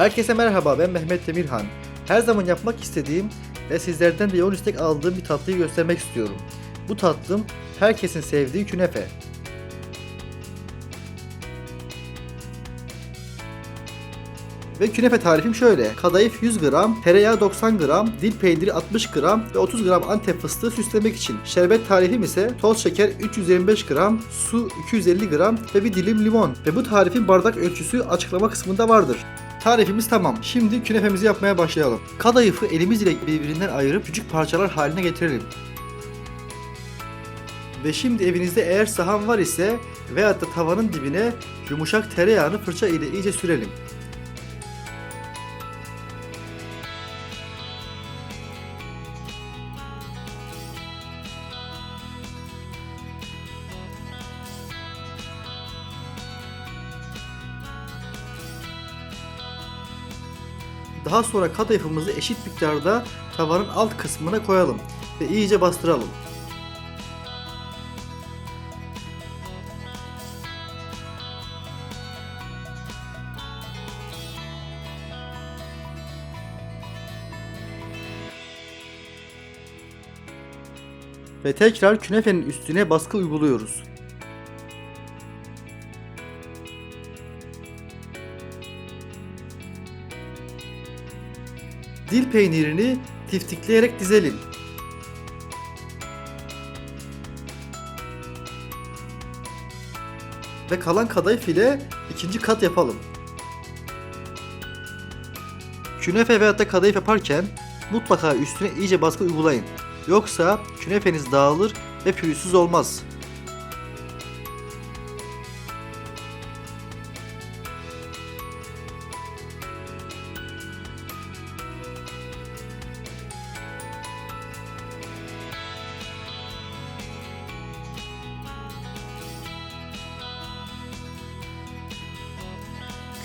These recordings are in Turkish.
Herkese merhaba ben Mehmet Demirhan. Her zaman yapmak istediğim ve sizlerden de yoğun istek aldığım bir tatlıyı göstermek istiyorum. Bu tatlım herkesin sevdiği künefe. Ve künefe tarifim şöyle. Kadayıf 100 gram, tereyağı 90 gram, dil peyniri 60 gram ve 30 gram antep fıstığı süslemek için. Şerbet tarifim ise toz şeker 325 gram, su 250 gram ve bir dilim limon. Ve bu tarifin bardak ölçüsü açıklama kısmında vardır. Tarifimiz tamam. Şimdi künefemizi yapmaya başlayalım. Kadayıfı elimiz ile birbirinden ayırıp küçük parçalar haline getirelim. Ve şimdi evinizde eğer sahan var ise veyahut da tavanın dibine yumuşak tereyağını fırça ile iyice sürelim. Daha sonra kadayıfımızı eşit miktarda tavanın alt kısmına koyalım ve iyice bastıralım. Ve tekrar künefenin üstüne baskı uyguluyoruz. Dil peynirini tiftikleyerek dizelim. Ve kalan kadayıf ile ikinci kat yapalım. Künefe veyahut da kadayıf yaparken mutlaka üstüne iyice baskı uygulayın. Yoksa künefeniz dağılır ve pürüzsüz olmaz.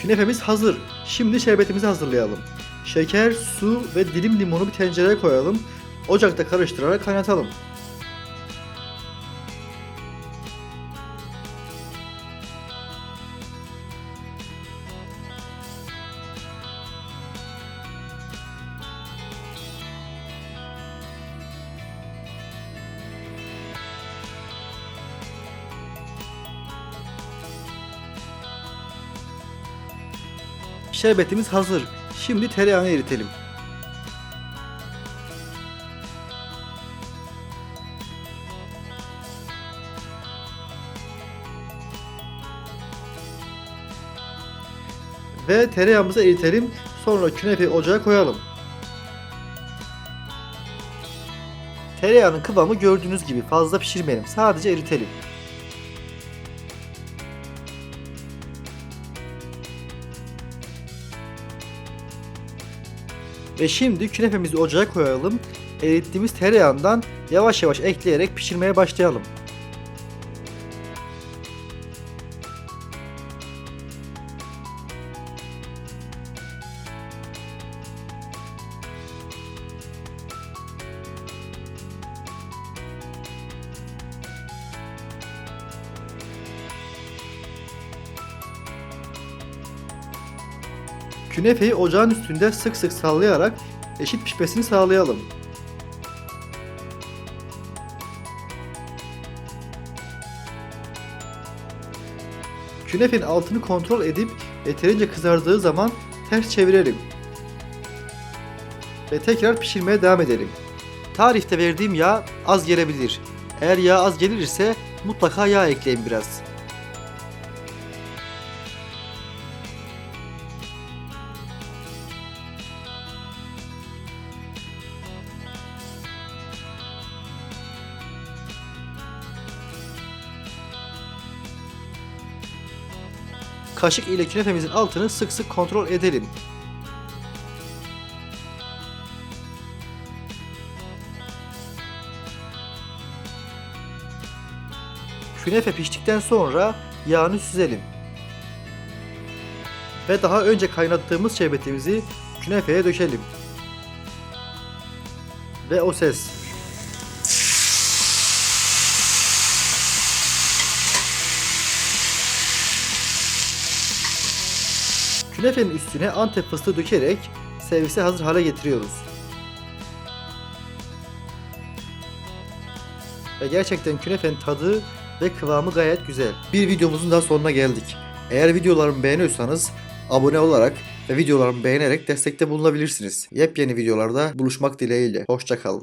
Künefemiz hazır. Şimdi şerbetimizi hazırlayalım. Şeker, su ve dilim limonu bir tencereye koyalım. Ocakta karıştırarak kaynatalım. Şerbetimiz hazır. Şimdi tereyağını eritelim. Ve tereyağımızı eritelim. Sonra künefeyi ocağa koyalım. Tereyağının kıvamı gördüğünüz gibi fazla pişirmeyelim. Sadece eritelim. Ve şimdi künefemizi ocağa koyalım. Erittiğimiz tereyağından yavaş yavaş ekleyerek pişirmeye başlayalım. Künefeyi ocağın üstünde sık sık sallayarak eşit pişmesini sağlayalım. Künefenin altını kontrol edip yeterince kızardığı zaman ters çevirelim. Ve tekrar pişirmeye devam edelim. Tarifte verdiğim yağ az gelebilir. Eğer yağ az gelir ise mutlaka yağ ekleyin biraz. Kaşık ile künefemizin altını sık sık kontrol edelim. Künefe piştikten sonra yağını süzelim. Ve daha önce kaynattığımız şerbetimizi künefeye dökelim. Ve o ses. Künefenin üstüne antep fıstığı dökerek servise hazır hale getiriyoruz. Ve gerçekten künefenin tadı ve kıvamı gayet güzel. Bir videomuzun daha sonuna geldik. Eğer videolarımı beğeniyorsanız abone olarak ve videolarımı beğenerek destekte bulunabilirsiniz. Yepyeni videolarda buluşmak dileğiyle. Hoşçakalın.